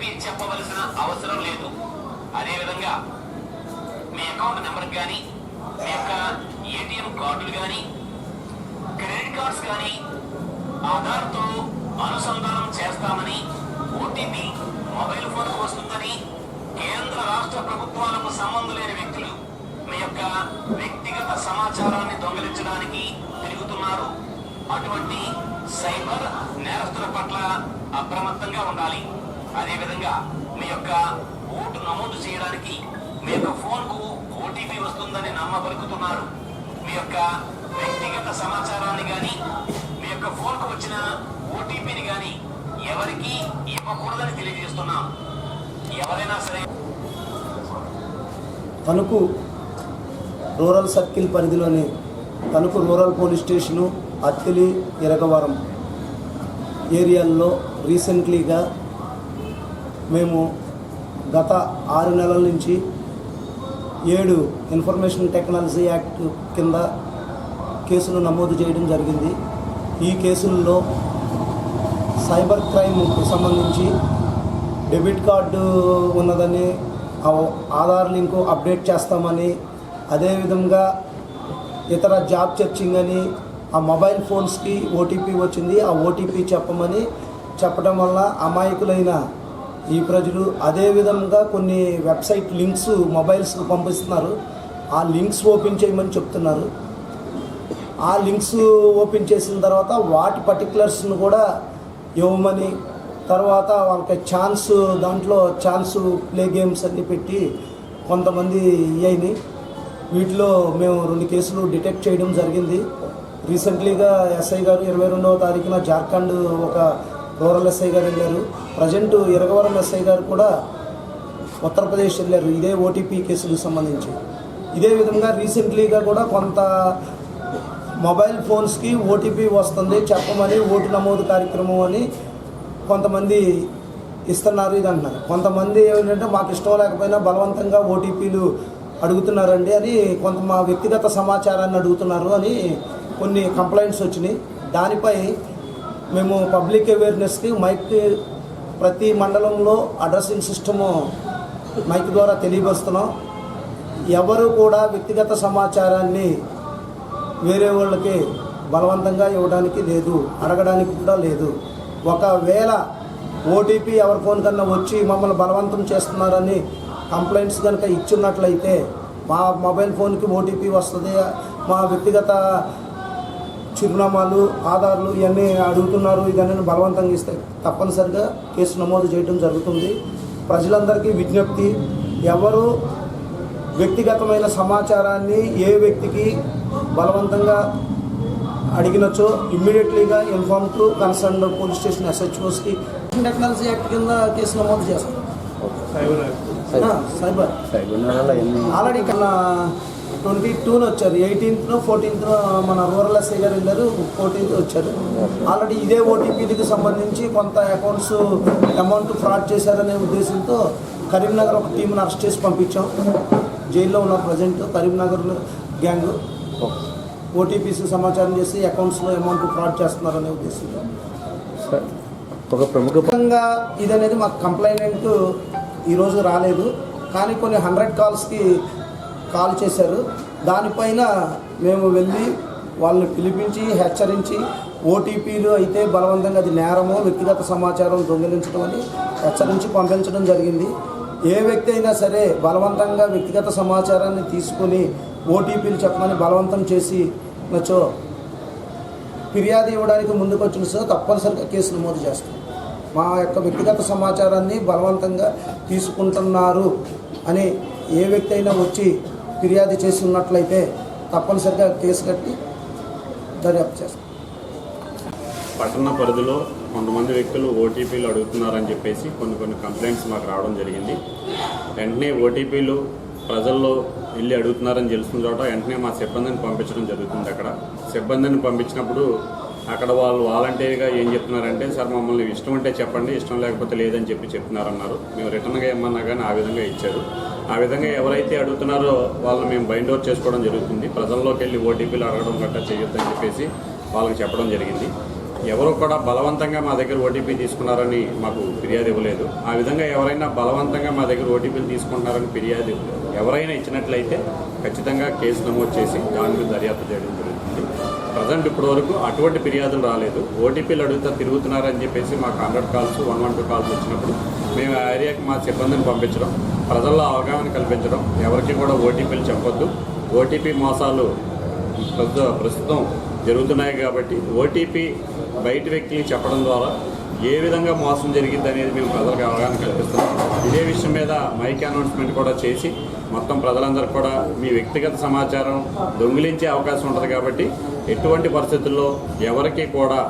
తిప్పి చెప్పవలసిన అవసరం లేదు. అదేవిధంగా మీ అకౌంట్ నెంబర్ కానీ మీ యొక్క ఏటీఎం కార్డులు కానీ క్రెడిట్ కార్డ్స్ కానీ ఆధార్తో అనుసంధానం చేస్తామని ఓటీపీ మొబైల్ ఫోన్కు వస్తుందని కేంద్ర రాష్ట్ర ప్రభుత్వాలకు సంబంధం లేని వ్యక్తులు మీ యొక్క వ్యక్తిగత సమాచారాన్ని దొంగిలించడానికి తిరుగుతున్నారు. అటువంటి సైబర్ నేరస్తుల పట్ల అప్రమత్తంగా ఉండాలి. అదేవిధంగా మీ యొక్క ఓటు నమోదు చేయడానికి మీ యొక్క ఫోన్కు ఓటీపీ వస్తుందని నమ్మబలుకుతున్నారు. మీ యొక్క వ్యక్తిగత సమాచారాన్ని కానీ మీ యొక్క ఫోన్కు వచ్చిన ఓటీపీని కానీ ఎవరికి ఇవ్వకూడదని తెలియజేస్తున్నాం. ఎవరైనా సరే తణుకు రూరల్ సర్కిల్ పరిధిలోని Tanuku rural police station Attili Iragavaram ఏరియాల్లో రీసెంట్లీగా మేము గత ఆరు నెలల నుంచి ఏడు ఇన్ఫర్మేషన్ టెక్నాలజీ యాక్ట్ కింద కేసులు నమోదు చేయడం జరిగింది. ఈ కేసుల్లో సైబర్ క్రైమ్కు సంబంధించి డెబిట్ కార్డు ఉన్నదని ఆ ఆధార్ లింకు అప్డేట్ చేస్తామని అదేవిధంగా ఇతర జాబ్ సెర్చింగ్ అని ఆ మొబైల్ ఫోన్స్కి ఓటీపీ వచ్చింది ఆ ఓటీపీ చెప్పమని చెప్పడం వల్ల అమాయకులైన ఈ ప్రజలు అదేవిధంగా కొన్ని వెబ్సైట్ లింక్స్ మొబైల్స్కి పంపిస్తున్నారు. ఆ లింక్స్ ఓపెన్ చేయమని చెప్తున్నారు. ఆ లింక్స్ ఓపెన్ చేసిన తర్వాత వాటి పర్టికులర్స్ను కూడా ఇవ్వమని తర్వాత వాళ్ళకి ఛాన్స్ దాంట్లో ఛాన్స్ ప్లే గేమ్స్ అన్ని పెట్టి కొంతమంది ఇయ్యని వీటిలో మేము రెండు కేసులు డిటెక్ట్ చేయడం జరిగింది. రీసెంట్లీగా ఎస్ఐ గారు ఇరవై రెండవ తారీఖున జార్ఖండ్ ఒక రూరల్ ఎస్ఐ గారు వెళ్ళారు. ప్రజెంట్ ఇరగవరం ఎస్ఐ గారు కూడా ఉత్తరప్రదేశ్ వెళ్ళారు. ఇదే ఓటీపీ కేసులకు సంబంధించి. ఇదే విధంగా రీసెంట్లీగా కూడా కొంత మొబైల్ ఫోన్స్కి ఓటీపీ వస్తుంది. చెప్పమని ఓటు నమోదు కార్యక్రమం అని కొంతమంది ఇస్తున్నారు ఇది అంటున్నారు. కొంతమంది ఏంటంటే మాకు ఇష్టం లేకపోయినా బలవంతంగా ఓటీపీలు అడుగుతున్నారండి అని కొంత మా వ్యక్తిగత సమాచారాన్ని అడుగుతున్నారు అని కొన్ని కంప్లైంట్స్ వచ్చినాయి. దానిపై మేము పబ్లిక్ అవేర్నెస్కి మైక్ ప్రతి మండలంలో అడ్రస్సింగ్ సిస్టము మైక్ ద్వారా తెలియపరుస్తున్నాం. ఎవరు కూడా వ్యక్తిగత సమాచారాన్ని వేరే వాళ్ళకి బలవంతంగా ఇవ్వడానికి లేదు అడగడానికి కూడా లేదు. ఒకవేళ ఓటీపీ ఎవరి ఫోన్ కన్నా వచ్చి మమ్మల్ని బలవంతం చేస్తున్నారని కంప్లైంట్స్ కనుక ఇచ్చున్నట్లయితే మా మొబైల్ ఫోన్కి ఓటీపీ వస్తుంది మా వ్యక్తిగత చిరునామాలు ఆధార్లు ఇవన్నీ అడుగుతున్నారు. ఇవన్నీ బలవంతంగా ఇస్తే తప్పనిసరిగా కేసు నమోదు చేయడం జరుగుతుంది. ప్రజలందరికీ విజ్ఞప్తి ఎవరు వ్యక్తిగతమైన సమాచారాన్ని ఏ వ్యక్తికి బలవంతంగా అడిగినచో ఇమ్మీడియట్లీగా inform to concern police station ఎస్హెచ్ఓస్కి. Technology act కింద కేసు నమోదు చేస్తాం ఆ, సైబర్. ఆల్రెడీ కన్నా ట్వంటీ టూన వచ్చారు. ఎయిటీన్త్ను ఫోర్టీన్త్ను మన రూరల్ ఎస్ఐ గారు వెళ్ళారు ఫోర్టీన్త్ వచ్చారు. ఆల్రెడీ ఇదే ఓటీపీకి సంబంధించి కొంత అకౌంట్స్ అమౌంట్ ఫ్రాడ్ చేశారనే ఉద్దేశంతో కరీంనగర్ ఒక టీంను అరెస్ట్ చేసి పంపించాం. జైల్లో ఉన్న ప్రజెంట్ కరీంనగర్ గ్యాంగ్. ఓటీపీస్ సమాచారం చేసి అకౌంట్స్లో అమౌంట్ ఫ్రాడ్ చేస్తున్నారనే ఉద్దేశంతో. ఒక ప్రముఖ ముఖ్యంగా ఇది అనేది మాకు కంప్లైంట్ ఈరోజు రాలేదు. కానీ కొన్ని హండ్రెడ్ కాల్స్కి కాల్ చేశారు. దానిపైన మేము వెళ్ళి వాళ్ళని పిలిపించి హెచ్చరించి ఓటీపీలు అయితే బలవంతంగా అది నేరము వ్యక్తిగత సమాచారం దొంగిలించడం అని హెచ్చరించి పంపించడం జరిగింది. ఏ వ్యక్తి అయినా సరే బలవంతంగా వ్యక్తిగత సమాచారాన్ని తీసుకొని ఓటీపీలు చెప్పమని బలవంతం చేసి నచ్చో ఫిర్యాదు ఇవ్వడానికి ముందుకు వచ్చిన సో తప్పనిసరిగా కేసు నమోదు చేస్తాం. మా యొక్క వ్యక్తిగత సమాచారాన్ని బలవంతంగా తీసుకుంటున్నారు అని ఏ వ్యక్తి అయినా వచ్చి ఫిర్యాదు చేసి ఉన్నట్లయితే తప్పనిసరిగా కేసు కట్టి దర్యాప్తు చేస్తాం. పట్టణ పరిధిలో కొంతమంది వ్యక్తులు ఓటీపీలు అడుగుతున్నారని చెప్పేసి కొన్ని కొన్ని కంప్లైంట్స్ మాకు రావడం జరిగింది. వెంటనే ఓటీపీలు ప్రజల్లో వెళ్ళి అడుగుతున్నారని తెలుసుకున్న చోట వెంటనే మా సిబ్బందిని పంపించడం జరుగుతుంది అక్కడ. సిబ్బందిని పంపించినప్పుడు అక్కడ వాళ్ళు వాలంటీర్గా ఏం చెప్తున్నారంటే సార్ మమ్మల్ని ఇష్టం ఉంటే చెప్పండి ఇష్టం లేకపోతే లేదని చెప్పి చెప్తున్నారన్నారు. మేము రిటర్న్గా ఏమన్నా కానీ ఆ విధంగా ఇచ్చారు. ఆ విధంగా ఎవరైతే అడుగుతున్నారో వాళ్ళు మేము బైండ్ అవుట్ చేసుకోవడం జరుగుతుంది. ప్రజల్లోకి వెళ్ళి ఓటీపీలు అడగడం గట్టా చేయొద్దని చెప్పేసి వాళ్ళకి చెప్పడం జరిగింది. ఎవరు కూడా బలవంతంగా మా దగ్గర ఓటీపీ తీసుకున్నారని మాకు ఫిర్యాదు ఇవ్వలేదు. ఆ విధంగా ఎవరైనా బలవంతంగా మా దగ్గర ఓటీపీలు తీసుకుంటున్నారని ఫిర్యాదు ఎవరైనా ఇచ్చినట్లయితే ఖచ్చితంగా కేసు నమోదు చేసి దాని మీద దర్యాప్తు చేయడం జరుగుతుంది. ప్రజెంట్ ఇప్పటివరకు అటువంటి ఫిర్యాదులు రాలేదు. ఓటీపీలు అడుగుతా తిరుగుతున్నారని చెప్పేసి మాకు hundred calls one one two calls వచ్చినప్పుడు మేము ఆ ఏరియాకి మా సిబ్బందిని పంపించడం ప్రజల్లో అవగాహన కల్పించడం ఎవరికి కూడా ఓటీపీలు చెప్పొద్దు. ఓటీపీ మోసాలు ప్రస్తుతం జరుగుతున్నాయి కాబట్టి ఓటీపీ బయట వ్యక్తికి చెప్పడం ద్వారా ఏ విధంగా మోసం జరిగింది అనేది మేము ప్రజలకు అవగాహన కల్పిస్తున్నాం. ఇదే విషయం మీద మైక్ అనౌన్స్మెంట్ కూడా చేసి మొత్తం ప్రజలందరూ కూడా మీ వ్యక్తిగత సమాచారం దొంగిలించే అవకాశం ఉంటుంది కాబట్టి ఎటువంటి పరిస్థితుల్లో ఎవరికి కూడా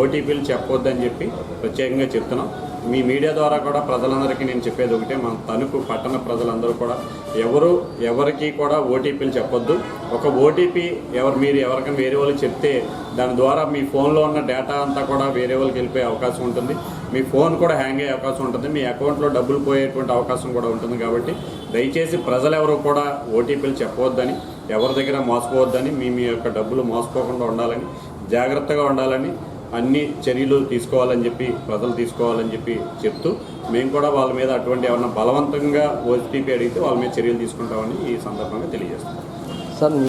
ఓటీపీలు చెప్పొద్దని చెప్పి ప్రత్యేకంగా చెప్తున్నాం. మీ మీడియా ద్వారా కూడా ప్రజలందరికీ నేను చెప్పేది ఒకటే మన తణుకు పట్టణ ప్రజలందరూ కూడా ఎవరు ఎవరికి కూడా ఓటీపీలు చెప్పొద్దు. ఒక ఓటీపీ ఎవరు మీరు ఎవరికైనా వేరే వాళ్ళు చెప్తే దాని ద్వారా మీ ఫోన్లో ఉన్న డేటా అంతా కూడా వేరే వాళ్ళకి వెళ్ళిపోయే అవకాశం ఉంటుంది. మీ ఫోన్ కూడా హ్యాంగ్ అయ్యే అవకాశం ఉంటుంది. మీ అకౌంట్లో డబ్బులు పోయేటువంటి అవకాశం కూడా ఉంటుంది కాబట్టి దయచేసి ప్రజలు ఎవరు కూడా ఓటీపీలు చెప్పవద్దని ఎవరి దగ్గర మోసపోవద్దని మీ మీ యొక్క డబ్బులు మోసపోకుండా ఉండాలని జాగ్రత్తగా ఉండాలని అన్ని చర్యలు తీసుకోవాలని చెప్పి ప్రజలు తీసుకోవాలని చెప్పి చెప్తూ మేము కూడా వాళ్ళ మీద అటువంటి ఏమన్నా బలవంతంగా ఓటీపీ అడిగితే వాళ్ళ మీద చర్యలు తీసుకుంటామని ఈ సందర్భంగా తెలియజేస్తాం సార్